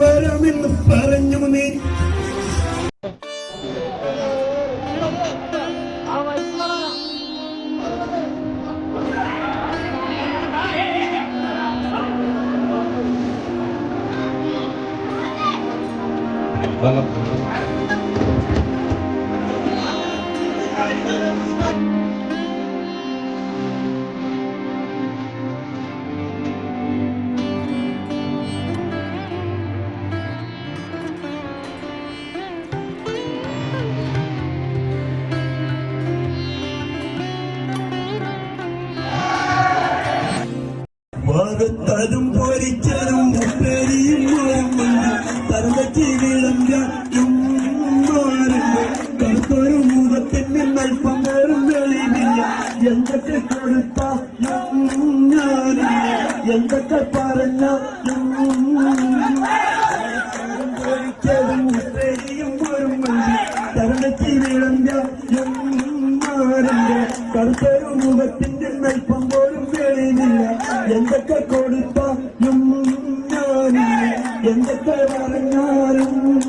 വരാമെന്ന് പറഞ്ഞു നീ. വറുത്തതും പൊരിച്ചതും ഉപ്പേരിയും തരവച്ചി വിളമ്പാറ്റും മാറുണ്ട് കറുത്തൊരു മുഖത്തിന് നൽപ്പം വേറും വെളിയില്ല എന്തൊക്കെ കൊടുത്ത എന്തൊക്കെ പറഞ്ഞ പൊരിച്ചതും ഉപ്പേരിയും തരവച്ചി വിളമ്പാറ്റും മാറുണ്ട് കറുത്തൊരു മുഖത്തിന്റെ നൽപ്പം എന്തൊക്കെ കൊടുത്താലും എന്തൊക്കെ പറഞ്ഞാലും